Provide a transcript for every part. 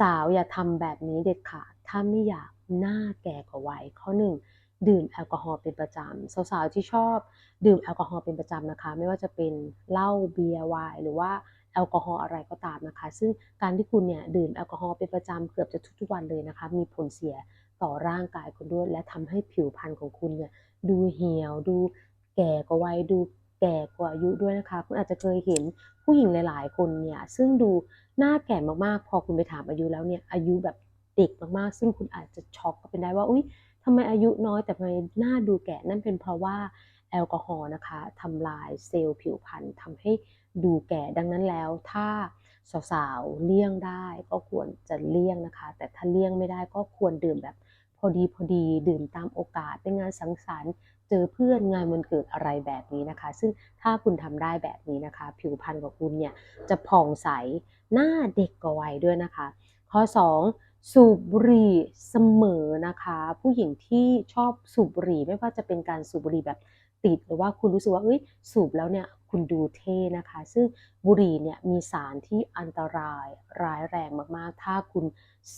สาวๆอย่าทำแบบนี้เด็ดขาดถ้าไม่อยากหน้าแก่กว่าวัยข้อหนึ่งดื่มแอลกอฮอล์เป็นประจำสาวๆที่ชอบ ดื่มแอลกอฮอล์เป็นประจำนะคะ ไม่ว่าจะเป็นเหล้าเบียร์ไวน์หรือว่าแอลกอฮอล์อะไรก็ตามนะคะ ซึ่งการที่คุณเนี่ยดื่มแอลกอฮอล์เป็นประจำเกือบจะทุกๆวันเลยนะคะ มีผลเสียต่อร่างกายคุณด้วย และทำให้ผิวพรรณของคุณเนี่ยดูเหี่ยวดูแก่กว่าวัยดูแก่กว่าอายุด้วยนะคะ คุณอาจจะเคยเห็นผู้หญิงหลาย ๆ คนเนี่ยซึ่งดู หน้าแก่มากๆ พอคุณไปถามอายุแล้วเนี่ยอายุแบบเด็กมากๆ ซึ่งคุณอาจจะช็อกก็เป็นได้ว่าอุ้ยทำไมอายุน้อยแต่ทำไมหน้าดูแก่นั่นเป็นเพราะว่าแอลกอฮอล์นะคะทำลายเซลล์ผิวพรรณทำให้ดูแก่ดังนั้นแล้ว ถ้าสาวๆเลี่ยงได้ก็ควรจะเลี่ยงนะคะ แต่ถ้าเลี่ยงไม่ได้ก็ควรดื่มแบบพอดีพอดีดื่มตามโอกาสเป็นงานสังสรรค์ เจอเพื่อนงานวันเกิดอะไรแบบนี้นะคะ ซึ่งถ้าคุณทำได้แบบนี้นะคะ ผิวพรรณของคุณเนี่ยจะผ่องใสหน้าเด็กกว่าวัยด้วยนะคะ ข้อ 2สูบบุหรี่เสมอนะคะ ผู้หญิงที่ชอบสูบบุหรี่ไม่ว่าจะเป็นการสูบบุหรี่แบบติดหรือว่าคุณรู้สึกว่าเอ้ยสูบแล้วเนี่ยคุณดูเท่นะคะ ซึ่งบุหรี่เนี่ยมีสารที่อันตรายร้ายแรงมากๆ ถ้าคุณ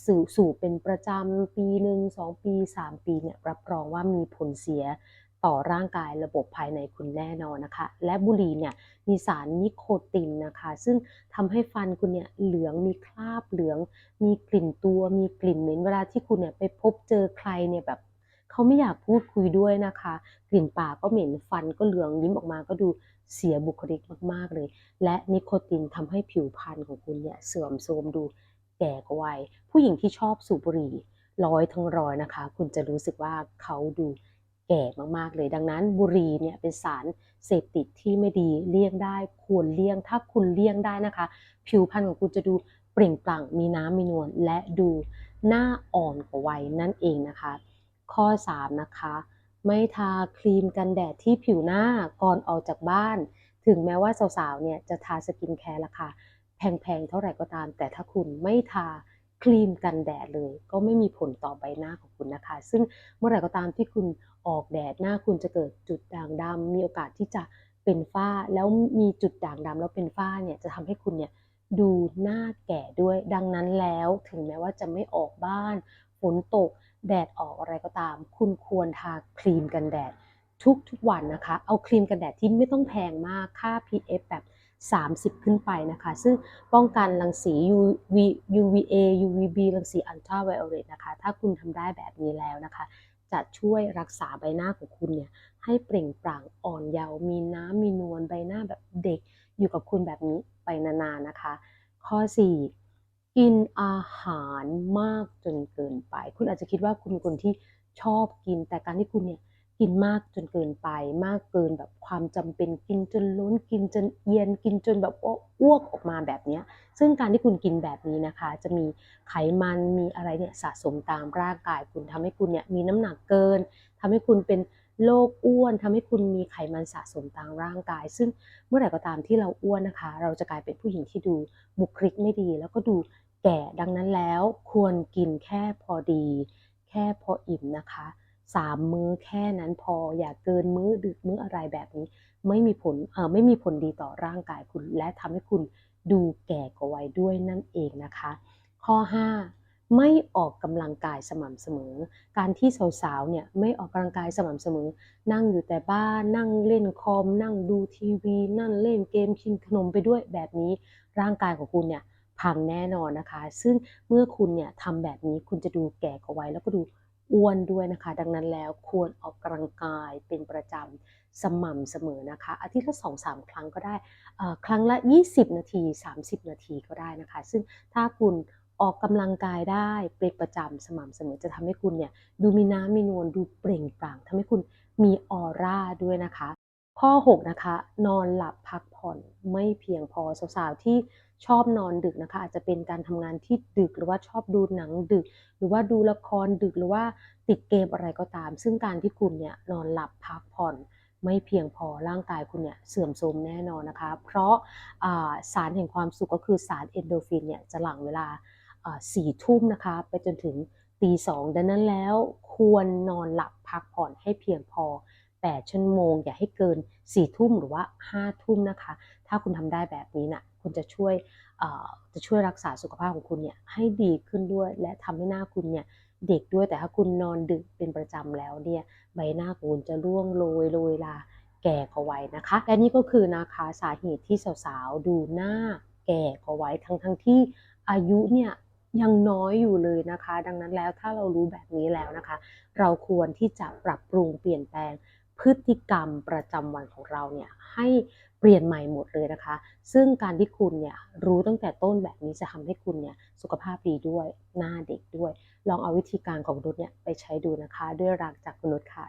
สูบสูบเป็นประจำปีหนึ่งสองปีสามปีเนี่ยรับรองว่ามีผลเสีย ต่อร่างกายระบบภายในคุณแน่นอนนะคะ และบุหรี่เนี่ยมีสารนิโคตินนะคะ ซึ่งทำให้ฟันคุณเนี่ยเหลืองมีคราบเหลือง มีกลิ่นตัว มีกลิ่นเหม็นเวลาที่คุณเนี่ยไปพบเจอใครเนี่ยแบบเขาไม่อยากพูดคุยด้วยนะคะ กลิ่นปากก็เหม็นฟันก็เหลืองยิ้มออกมาก็ดูเสียบุคลิกมากๆเลย และนิโคตินทำให้ผิวพรรณของคุณเนี่ยเสื่อมโทรมดูแก่กว่าวัยผู้หญิงที่ชอบสูบบุหรี่ร้อยทั้งร้อยนะคะ คุณจะรู้สึกว่าเขาดู แก่มากๆเลย ดังนั้นบุหรี่เนี่ยเป็นสารเสพติดที่ไม่ดีเลี่ยงได้ควรเลี่ยง ถ้าคุณเลี่ยงได้นะคะ ผิวพรรณของคุณจะดูเปล่งปลั่งมีน้ำมีนวลและดูหน้าอ่อนกว่าวัยนั่นเองนะคะ ข้อ 3 นะคะ ไม่ทาครีมกันแดดที่ผิวหน้าก่อนออกจากบ้าน ถึงแม้ว่าสาวๆเนี่ยจะทาสกินแคร์ราคาแพงๆเท่าไหร่ก็ตาม แต่ถ้าคุณไม่ทา ครีมกันแดดเลย ก็ไม่มีผลต่อใบหน้าของคุณนะคะ ซึ่งเมื่อไหร่ก็ตามที่คุณออกแดดหน้าคุณจะเกิดจุดด่างดำมีโอกาสที่จะเป็นฝ้า แล้วมีจุดด่างดำแล้วเป็นฝ้าเนี่ยจะทำให้คุณเนี่ยดูหน้าแก่ด้วย ดังนั้นแล้วถึงแม้ว่าจะไม่ออกบ้านฝนตก แดดออกอะไรก็ตาม คุณควรทาครีมกันแดดทุกทุกวันนะคะ เอาครีมกันแดดที่ไม่ต้องแพงมากค่า PF แบบ 30 ขึ้นไปนะคะ ซึ่งป้องกันรังสี UV UVA UVB รังสีอัลตราไวโอเลตนะคะ ถ้าคุณทำได้แบบนี้แล้วนะคะ จะช่วยรักษาใบหน้าของคุณเนี่ยให้เปล่งปลั่งอ่อนเยาว์มีน้ำมีนวลใบหน้าแบบเด็ก อยู่กับคุณแบบนี้ไปนานๆนะคะ ข้อ 4 กินอาหารมากจนเกินไป คุณอาจจะคิดว่าคุณเป็นคนที่ชอบกินแต่การที่คุณเนี่ย กินมากจนเกินไป มากเกินแบบความจำเป็นกินจนล้นกินจนเอียน กินจนแบบอ้วกออกมาแบบนี้ซึ่งการที่คุณกินแบบนี้นะคะ จะมีไขมันมีอะไรเนี่ยสะสมตามร่างกาย คุณทำให้คุณเนี่ยมีน้ำหนักเกินทำให้คุณเป็นโรคอ้วนทำให้คุณมีไขมันสะสมตามร่างกาย ซึ่งเมื่อไหร่ก็ตามที่เราอ้วนนะคะ เราจะกลายเป็นผู้หญิงที่ดูบุคลิกไม่ดี แล้วก็ดูแก่ดังนั้นแล้ว ควรกินแค่พอดี แค่พออิ่มนะคะ สามมื้อแค่นั้นพออย่าเกินมื้อดึกมื้ออะไรแบบนี้ ไม่มีผลเออไม่มีผลดีต่อร่างกายคุณ และทำให้คุณดูแก่กว่าวัยด้วยนั่นเองนะคะ ข้อ 5 ไม่ออกกำลังกายสม่ำเสมอ การที่สาวๆเนี่ยไม่ออกกำลังกายสม่ำเสมอ นั่งอยู่แต่บ้านนั่งเล่นคอม นั่งดูทีวี นั่งเล่นเกมกินขนมไปด้วยแบบนี้ ร่างกายของคุณเนี่ยพังแน่นอนนะคะ ซึ่งเมื่อคุณเนี่ยทำแบบนี้คุณจะดูแก่กว่าวัยแล้วก็ดู อ้วนด้วยนะคะ ดังนั้นแล้วควรออกกำลังกายเป็นประจำสม่ำเสมอนะคะ อาทิตย์ละสองสามครั้งก็ได้ครั้งละ 20 นาที 30 นาทีก็ได้นะคะ ซึ่งถ้าคุณออกกำลังกายได้เป็นประจำสม่ำเสมอจะทำให้คุณเนี่ยดูมีน้ำมีนวลดูเปล่งปลั่งทำให้คุณมีออร่าด้วยนะคะ ข้อ 6 นะคะ นอนหลับพักผ่อนไม่เพียงพอสาวๆที่ชอบนอนดึกนะคะ อาจจะเป็นการทำงานที่ดึกหรือว่าชอบดูหนังดึก หรือว่าดูละครดึกหรือว่าติดเกมอะไรก็ตาม ซึ่งการที่คุณเนี่ยนอนหลับพักผ่อนไม่เพียงพอร่างกายคุณเนี่ยเสื่อมโทรมแน่นอนนะคะ เพราะสารแห่งความสุขก็คือสารเอนโดฟินเนี่ยจะหลั่งเวลาสี่ทุ่มนะคะ ไปจนถึงตีสองดังนั้นแล้วควรนอนหลับพักผ่อนให้เพียงพอ 8 ชั่วโมง อย่าให้เกิน 4 ทุ่มหรือว่า 5 ทุ่มนะคะ ถ้าคุณทำได้แบบนี้นะ่ะคุณจะช่วยจะช่วยรักษาสุขภาพของคุณเนี่ยให้ดีขึ้นด้วย และทำให้หน้าคุณเนี่ยเด็กด้วยแต่ถ้าคุณนอนดึกเป็นประจำแล้วเนี่ยใบหน้าคุณจะร่วงโรยโรยลาแก่กว่าวัยนะคะ และนี่ก็คือนะคะสาเหตุที่สาวๆดูหน้าแก่กว่าวัยทั้งทั้งๆที่อายุเนี่ยยังน้อยอยู่เลยนะคะ ดังนั้นแล้วถ้าเรารู้แบบนี้แล้วนะคะ เราควรที่จะปรับปรุงเปลี่ยนแปลง พฤติกรรมประจำวันของเราเนี่ยให้เปลี่ยนใหม่หมดเลยนะคะ ซึ่งการที่คุณเนี่ยรู้ตั้งแต่ต้นแบบนี้จะทำให้คุณเนี่ยสุขภาพดีด้วย หน้าเด็กด้วย ลองเอาวิธีการของนุชเนี่ยไปใช้ดูนะคะ ด้วยรักจากนุชค่ะ